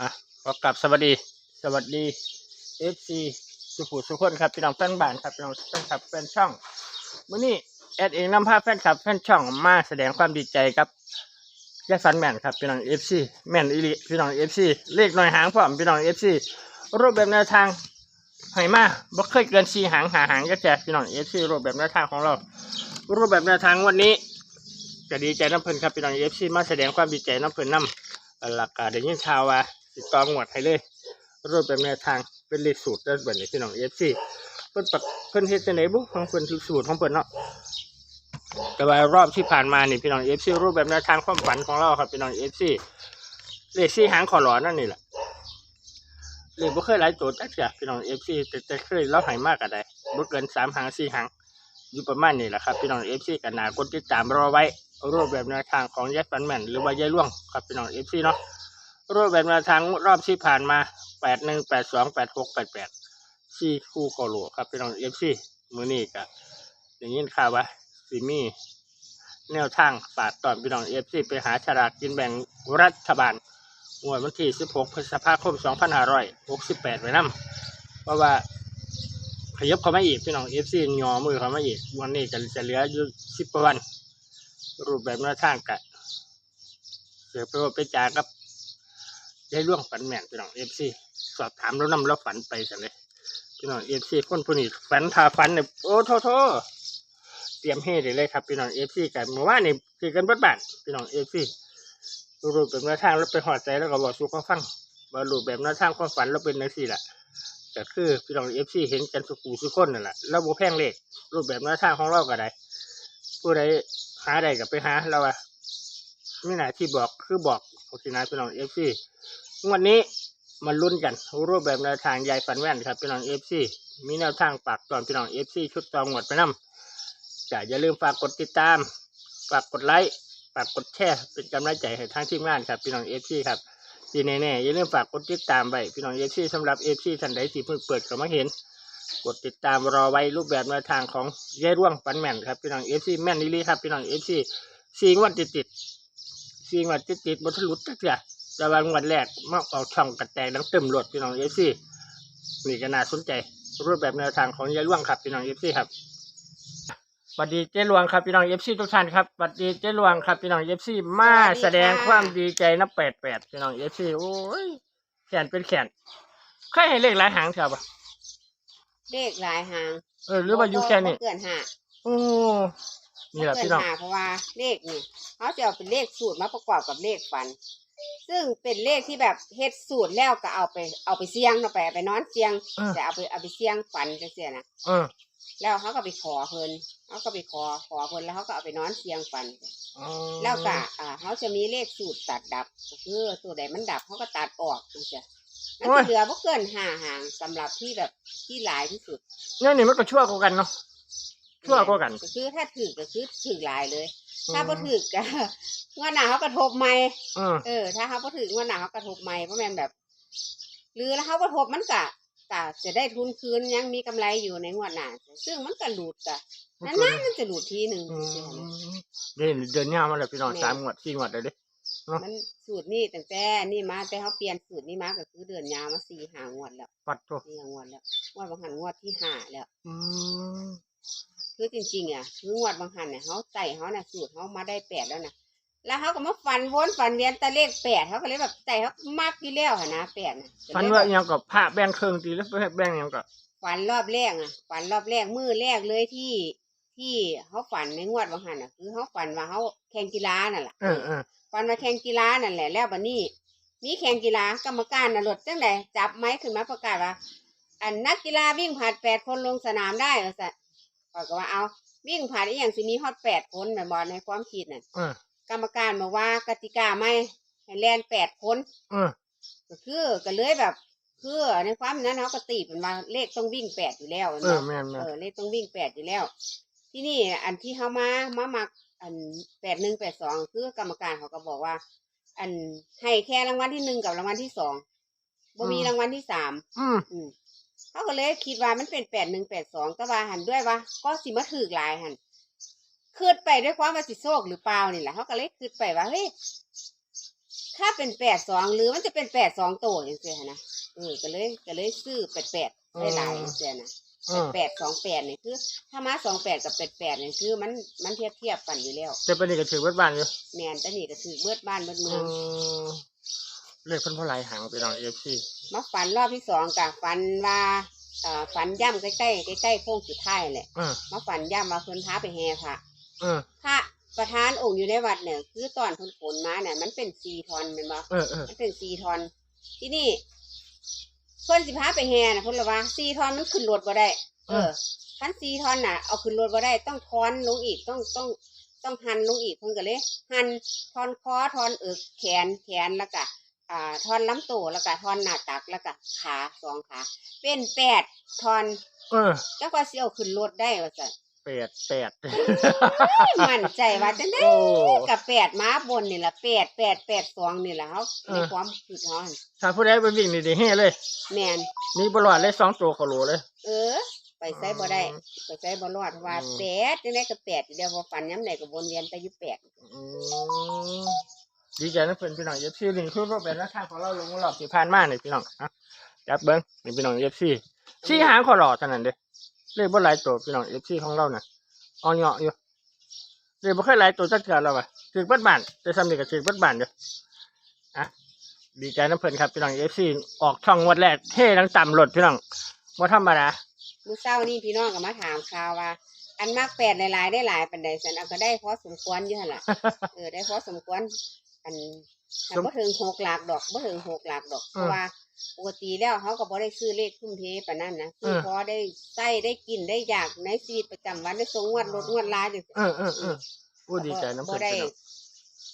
อะขอกลับสวัสดี สวัสดีเอฟซีสุขุสุขคนครับพี่น้องแฟนบ้านครับพี่น้องแฟนคลับแฟนช่องมื้อนี้แอดเองนำพาแฟนคลับแฟนช่องมาแสดงความดีใจกับยายฟันแมนครับพี่น้องเอฟซีแมนอีลีพี่น้องเอฟซีเลขหน่อยหางพร้อมพี่น้องเอฟซีรูปแบบแนวทางให้มาบ่เคยเกินสีหางหาหางก็แจกพี่น้องเอฟซีรูปแบบแนวทางของเรา รูปแบบแนวทางวันนี้จะดีใจน้ำเพิ่นครับพี่น้องเอฟซีมาแสดงความดีใจน้ำเพิ่นนำหลักการได้ยินข่าวว่า ติดต่อหมวดให้เลยรูปแบบแนวทางเป็นเลขสูตรด้แบบนี้พี่น้องเอฟซีเพิ่นปักเพิ่นเฮ็ดจังไดบุของเพิ่นสูตรของเพิ่นเนาะแต่ว่ารอบที่ผ่านมานี่พี่น้องเอฟซีรูปแบบแนวทางความฝันของเราครับพี่น้องเอฟซีเลขสี่หางขอหลอนนั่นนี่แหละเลขบ่เคยหลายตัวจักเสียพี่น้องเอฟซีแต่แต่เคยเราให้มากก็ได้บ่เกินสามหางสี่หางอยู่ประมาณนี้แหละครับพี่น้องเอฟซีกันนากดติดตามรอไว้รูปแบบแนวทางของยายปันแมนหรือว่ายายล่วงครับพี่น้องเอฟซีเนาะ รูปแบบแนวทางรอบที่ผ่านมาแปดหนึ่งแปดสองแปดหกแปดแปดสี่คู่โคโลครับพี่น้องเอฟซีมือนี้ก็อย่างนี้ข่าวว่าสิมีแนวทางฝากตอนพี่น้องเอฟซีไปหาฉลากกินแบ่งรัฐบาลงวดวันที่สิบหกพฤษภาคมสองพันห้าร้อยหกสิบแปดไว้นำเพราะว่าขยับเข้ามาอีกพี่น้องเอฟซีงอมือเข้ามาอีกวันนี้จะจะเหลืออยู่สิบกวัน รูปแบบแนวทางกะเสือไปว่าไปจากับ ได้ร่วงฝันแม่นพี่น้องเอฟซีสอบถามแล้วนำแล้วฝันไปสันเลยพี่น้องเอฟซีคนผู้นี้ฝันทาฝันเนี่ยโอ้โทโทเตรียมเฮได้เลยครับพี่น้องเอฟซีกันเมื่อวานนี่คือกันบัดบานพี่น้องเอฟซีรูปแบบแนวทางแล้วไปหอดใจแล้วก็บอกสู่เขาฟังว่ารูปแบบแนวทางความฝันเราเป็นนังสี่แหละก็คือพี่น้องเอฟซีเห็นกันสุกูสุกคนนั่นแหละเราโบแพงเลขรูปแบบแนวทางของเราก็ได้ผู้ใดหาได้กับไปหาเราอะมีหน้าที่บอกคือบอกโอเคนะพี่น้องเอฟซี วันนี้มาลุ้นกัน รูปแบบแนวทางยายฝันแว่นครับพี่น้องเอฟซีมีแนวทางปากตอนพี่น้องเอฟซีชุดจองหมดไปนํจะอย่าลืมฝากกดติดตาม ฝากกดไลค์ฝากกดแชร์เป็นกำลังใจให้ทางทีมงานครับพี่น้องเอฟซีครับทีแน่ๆอย่าลืมฝากกดติดตามไว้พี่น้องเอฟซีสำหรับเอฟซีท่านใดที่เพิ่งเปิดก็มาเห็น กดติดตามรอไว้รูปแบบแนวทางของยายร่วงปันแม่นครับพี่น้องเอฟซีแม่นนี่ลีครับพี่น้องเอฟซีซีงวันติดติดซีงวันติดติดบนทะลุตักเสีย แต่วันวันแรกมาออกช่องกระแตกดังเต็มรถพี่น้องเอฟซีนี่ก็น่าสนใจ รูปแบบแนวทางของยายร่วงครับพี่น้องเอฟซีครับสวัสดีเจ๊หลวงครับพี่น้องเอฟซีทุกท่านครับสวัสดีเจ๊หลวงครับพี่น้องเอฟซีมาแสดงความดีใจนับแปดแปดพี่น้องเอฟซีโอ้ยแขนเป็นแขนเคยให้เลขหลายหางเถอะปะเลขหลายหางเออหรือว่าอยู่แค่นี้บ่เกินห้าโอ้นี่แหละบ่เกิพี่น้องห้าเพราะว่าเลขนี่เขาจะเอาเป็นเลขสูตรมาประกอบกับเลขฟัน ซึ่งเป็นเลขที่แบบเฮ็ดสูตรแล้วก็เอาไปเอาไปเสี่ยงเนาะไปเอาไปนอนเสี่ยงเออแต่เอาไปเอาไปเสี่ยงฟันจังซี่นะเออแล้วเขาก็ไปขอเพิ่นเขาก็ไปขอขอเพิ่นแล้วเขาก็เอาไปนอนเสี่ยงฟันอ๋อแล้วก็อ่าเขาจะมีเลขสูตรตัดดับก็คือตัวใดมันดับเขาก็ตัดออกจังซี่มันจะเหลือบ่เกินห้าหางสำหรับที่แบบที่หลายที่สุด เนี่ยนี่มันก็ชั่วกว่ากันเนาะ ชั่วกว่ากัน ก็คือถ้าถือก็คือถือหลายเลย ถ้าบ่ถือก็งวดหน้าเขากระทบใหม่เออเออ ถ้าเขาบ่ถืองวดหน้าเขากระทบใหม่เพราะแม่นแบบ หรือแล้วเขากระทบมันก็ก็จะได้ทุนคืนยังมีกำไรอยู่ในงวดหน้าซึ่งมันก็หลุดก็นานๆมันจะหลุดทีหนึ่งอืมเดือนเดือนยาวมาแล้วพี่น้องแม่สามงวดสี่งวดเลยเด้มันสูตรนี่ตั้งแต่นี่มาแต่เขาเปลี่ยนสูตรนี่มาก็คือเดือนยาวมาสี่ห้างวดแล้วปัดโตสี่ห้างวดแล้วงวดบางหันงวดที่ห้าแล้ว อืม คือจริงๆอะคืองวดบางหันเนี่ยเขาใส่เขาน่ะสูตรเขามาได้แปดแล้วนะแล้วเขาก็มาฟันวนฟันเวียนแตะเลขแปดเขาก็เลยแบบใส่เขามากที่แล้วหั่นนะแปดน่ะก็เลยฟันว่าอิหยังกับผ้าแบ่งเครื่องตีแล้วแบ่งอิหยังกับฟันรอบแรกอะฟันรอบแรกมือแรกเลยที่ที่เขาฝันในงวดบางหันอะคือเขาฝันว่าเขาแข่งกีฬานั่นแหละเออเออฟันมาแข่งกีฬานั่นแหละแล้วบัดนี้มีแข่งกีฬากรรมการน่ะหลดจังไดจับไม้ขึ้นมาประกาศว่าอันนักกีฬาวิ่งผ่านแปดคนลงสนามได้เหรอสั ข้อยก็ว่าเอาวิ่งผ่านอีหยังสิมีฮอดแปดคนแม่นบอลในความคิดน่ะเออ กรรมการบอกว่ากติกาไม่ให้แล่นแปดคน เออ ก็คือก็เลยแบบคือในความนั้นเขาก็ตีเป็นว่าเลขต้องวิ่งแปดอยู่แล้วเออแม่นแม่เอนอเลขต้องวิ่งแปดอยู่แล้ว ที่นี่อันที่เขามามามักอันแปดหนึ่งแปดสองคือกรรมการเขาก็บอกว่า อันให้แค่รางวัลที่หนึ่งกับรางวัลที่สองบ่มีรางวัลที่สามอืมอืม เขาก็เลยคิดว่ามันเป็นแปดหนึ่งแปดสองแต่ว่าหันด้วยว่าก็สิมาถือหลายหันคืดไปด้วยความว่าสิโชคหรือเปล่านี่แหละเขาก็เลยคืดไปว่าเฮ้ยถ้าเป็นแปดสองหรือมันจะเป็นแปดสองโตอย่างเงี้ยนะเออก็เลยก็เลยซื้อแปดแปดได้หลายอย่างเงี้ยนะอืมแปดสองแปดนี่คือ ถ้ามาสองแปดกับแปดแปดนี่คือมันมันเทียบเทียบกันอยู่แล้วแต่ปานนี้ก็ถือเบิดบ้านอยู่แมนแต่นี่ก็คือเบิดบ้านเบิดอืเมืองมเลขเพิ่นเท่าไหร่หางพี่น้อง FC มาฝันรอบที่สองกับฝันว่าเอ่อฝันย่ำใกล้ๆใกล้ๆโค้งสุดท้ายแหละอืมมาฝันย่ำว่าเพิ่นพาไปแห่พระอืมพระประธานองค์อยู่ในวัดเนี่ยคือตอนเพิ่นขนมาเนี่ยมันเป็นสี่ทอนเป็นบ่ เออเออมันเป็นสี่ทอน ที่นี่เพิ่นสิพาไปแห่น่ะเพิ่นละว่าสี่ทอนมันขึ้นรถบ่ได้ เออคันสี่ทอนน่ะเอาขึ้นรถบ่ได้ต้องทอนลงอีกต้องต้องต้องหันลงอีกเพิ่นก็เลยหันทอนคอทอนเอิกแขนแขนแล้วก็ อ่าทอนลำตัวแล้วก็ทอนหน้าตักแล้วก็ขาสองขา เป็นแปดทอนเออแล้วก็สิเอาขึ้นรถได้ว่าซั่นแปดแปด มั่นใจว่าจังได๋โอ้ กับแปดม้าบนนี่ล่ะแปดแปดแปดสองนี่ล่ะเฮาในเออความคิดเฮาหั่นถ้าผู้ใดไปวิ่งนี่ได้เฮ้เลยแม่นมีบรอดเลยสองตัวโคโลเลย เออ ไปใช้บ่ได้ไปใช้บ่รอดว่าอืม แปดจังได๋ก็แปดเดียวพอฝันย้ำใดก็วนเวียนแต่อยู่แปดอืม ดีใจนะเพื่อนพี่น้องเอฟซีหนึ่งคือรูปแบบหน้าทางของเราลงรอบที่ผ่านมาเนี่ยพี่น้องนะจับเบิ้งนี่พี่น้องเอฟซีชี้หางขอหล่อเท่านั้นเด้เลขบ่หลายตัวพี่น้องเอฟซีของเราน่ะอ่อนเหยาะอยู่เลขบ่เคยหลายตัวจักเทื่อแล้วว่ะถือเบิดบ้านแต่ซ้ำนี่ก็ถือเบิดบ้านอยู่อะดีใจนะเพื่อนครับพี่น้องเอฟซีออกช่องงวดแรกเท่ทั้งต่ำหลดพี่น้องบ่ธรรมดามื้อเช้านี่พี่น้องก็มาถามข่าวว่าอันมากแปดหลายๆได้หลายปานใดฉันเอาก็ได้พอสมควรอยู่หั่นล่ะเออได้พอสมควร อันถ้าบ่ถึงหกหลักดอกบ่ถึงหกหลักดอกเพราะว่าปกติแล้วเขาก็บ่ได้ซื้อเลขทุ่มเทปานนั้นนะคือพอได้ใส่ได้กินได้อยากในชีวิตประจำวันได้สงงวดลดงวดลายจังซี่เออเออเอออู้ดีใจนะบ่เพื่อนได้พี่น้อง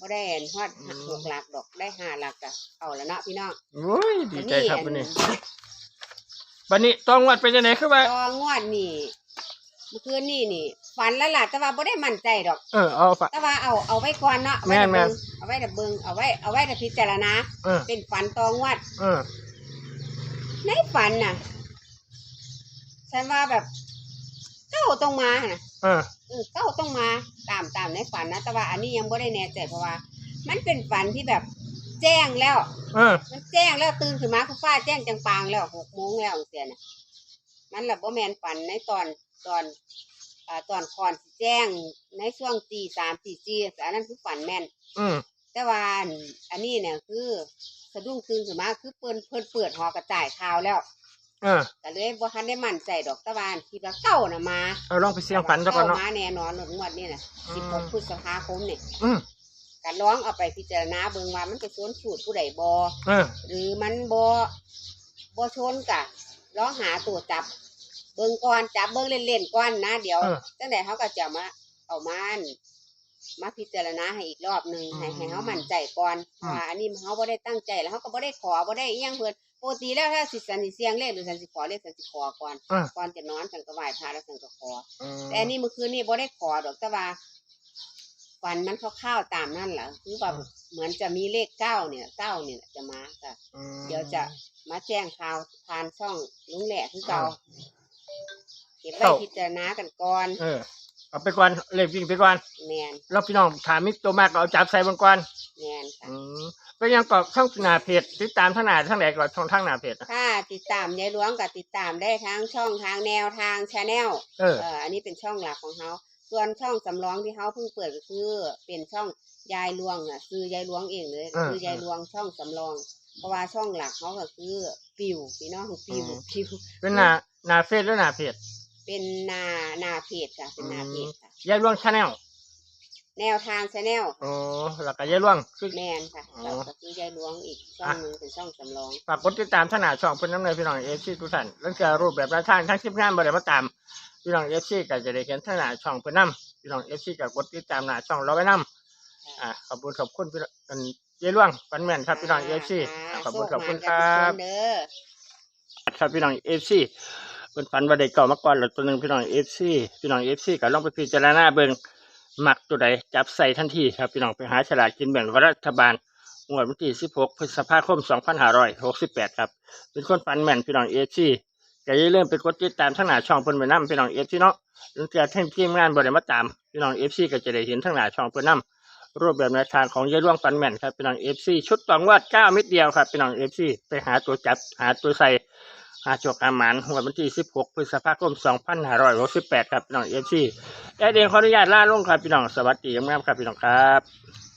บ่ได้อันฮอดอืมหกหลักดอกได้ห้าหลักก็เอาละเนาะพี่น้องโอ้ยดีใจครับอัวันนี้วันนี้ต้องวัดเป็นยังไงคือว่าต่องวดนี่เมื่อคืนนี่นี่ ฝันแล้วล่ะ แต่ว่าบ่ได้มั่นใจดอก เออเอาฝะแต่ว่าเอาเอาไว้ก่อนเนาะเอาไว้แม่แต่นเบิ่งเอาไว้แต่เบิ่งเอาไว้เอาไว้แต่พิจารณาเออเป็นฝันต่องวดเออในฝันน่ะฉันว่าแบบเก้าต้องมาน่ะเออเออเก้าต้องมาตามตามในฝันนะแต่ว่าอันนี้ยังไม่ได้แน่ใจเพราะว่า มันเป็นฝันที่แบบ แจ้งแล้ว เออมันแจ้งแล้วตื่นขึ้นมาคือฟ้าแจ้งจังปางแล้วหกโมงแล้วเสียน่ะมันแหละบ่แมนฝันในตอนตอน อ่าตอนก่อนสิแจ้งในช่วงตีสามตีสี่อันนั้นคือฝันแม่น อืม แต่ว่าอันอันนี้เนี่ยคือสะดุ้งตื่นขึ้นมาคือเปิ้นเพิ่นเปิดหอกระจายข่าวแล้วเออก็เลยบ่ทันได้มั่นใจดอกแตะวาอันคิดว่าเก้าน่ะมาเอาลองไปเสี่ยงฝันซะก่อนเนาะก้มาแน่นอนหนวดงวดนี่น่ะอืสิบมหกพฤษภาคมนี่อืมก็ร้องเอาไปพิจารณาเบิ่งว่ามันไปชนสูตรผู้ใดบ่ เออ หรือมันบ่บ่ชนกะร้องหาตัวจับ เบิ่งก่อนจับเบิ่งเล่นๆก่อนนะเดี๋ยวเออจังได๋เขาก็จะมาเอามาอันมาพิจารณาให้อีกรอบหนึงอืมให้ให้เขามั่นใจก่อนอืม ว่าอันนี้เขาบ่ได้ตั้งใจแล้วเขาก็บ่ได้ขอบ่ได้อีหยังเพิ่นปกติแล้วถ้าสิสันสิเสียงเลขหรือสันสิขอเลขสันสิขอก่อนเออก่อนจะนอนสันก็ไหว้พระแล้วสันก็ขออืมแต่อันนี้เมื่อคืนนี่บ่ได้ขอดอกแต่ว่าฝันมันคร่าวๆตามนั่นแหละคือแบบเหมือนจะมีเลขเก้าเนี่ยเก้าเนี่ยจะมาก็อืมเดี๋ยวจะมาแจ้งข่าวผ่านช่องลุงแหล่คือเก่าอ่า เก็บไว้เก้าพิจารณากันก่อนเออ เอาไปก่อนเลขวิ่งไปก่อนแมนแล้วพี่น้องถามมิตรตัวมากก็เอาจับใส่บนก่อนแมนค่ะ อืมก็ยังกรอกช่องหน้าเพจติดตามทางหน้าทางไหนก่อนช่องทางหน้าเพจนะถ้าติดตามยายหลวงก็ติดตามได้ทั้งช่องทางแนวทางชาแนลเออ เอ่ออันนี้เป็นช่องหลักของเขาส่วนช่องสำรองที่เขาเพิ่งเปิดก็คือเป็นช่องยายหลวงอะคือยายหลวงเองเลยก็คือยายหลวงช่องสำรอง เพราะว่าช่องหลักเขาก็คือปิวพี่น้องปิวปิวเป็นหน้า หน้าเฟซหรือหน้าเพจเป็นนานาเพจค่ะ เป็นนาเพจค่ะ ยายล่วงชาแนลแนวทางชาแนลโอ้แล้วก็ยายล่วงคือ แมนค่ะอ๋อ เราก็คือยายหลวงอีกช่องหนึ่งเป็นช่องสำรองฝากกดติดตามทางหน้าช่องเพื่อนน้ำในพี่น้องเอฟซีทุกท่านเรื่องการรูปแบบแนวทางทั้งคลิปงานบริมาตาม พี่น้องเอฟซีก็จะได้เห็นทางหน้าช่องเพื่อนน้ำพี่น้องเอฟซีก็กดติดตามหน้าช่องเราไว้น้ำอ่าขอบคุณขอบคุณพี่น้องอันยายล่วงฟันแม่นครับพี่น้องเอฟซีขอบคุณขอบคุณครัโชบมากันทุกนเด้อ ครับพี่น้องเอฟซี เป็นฝันว่าได้เก่ามาก่อนแล้วตัวหนึ่งพี่น้องเอฟซีพี่น้องเอฟซีก็ลองไปพิจารณาเบิ่งมักตัวใดจับใส่ทันทีครับพี่น้องไปหาฉลากกินแบ่งรัฐบาลงวดวันที่ 16 พฤษภาคม 2568 ครับ เป็นคนฝันแม่นพี่น้องเอฟซีก็อย่าลืมไปกดติดตามทั้งหน้าช่องเพิ่นไปนํพี่น้องเอฟซีเนาะหรือจะท่านทีมงานบ่ได้มาตามพี่น้องเอฟซีก็จะได้เห็นทั้งหน้าช่องเพิ่นนํรูปแบบแนวทางของยายร่วงฟันแม่นครับพี่น้องเอฟซีชุดตองวดเก้าเม็ดเดียวครับพี่น้องเอฟซีไปหาตัวจับหาตัวใส่ หาจกอาหมานหัววันที่สิบหกพฤษภาคมสองพันห้าร้อยหกสิบแปดครับน้องเอฟซีแอดเองขออนุญาตล่าลงครับพี่น้อง สวัสดีงามครับพี่น้องครับ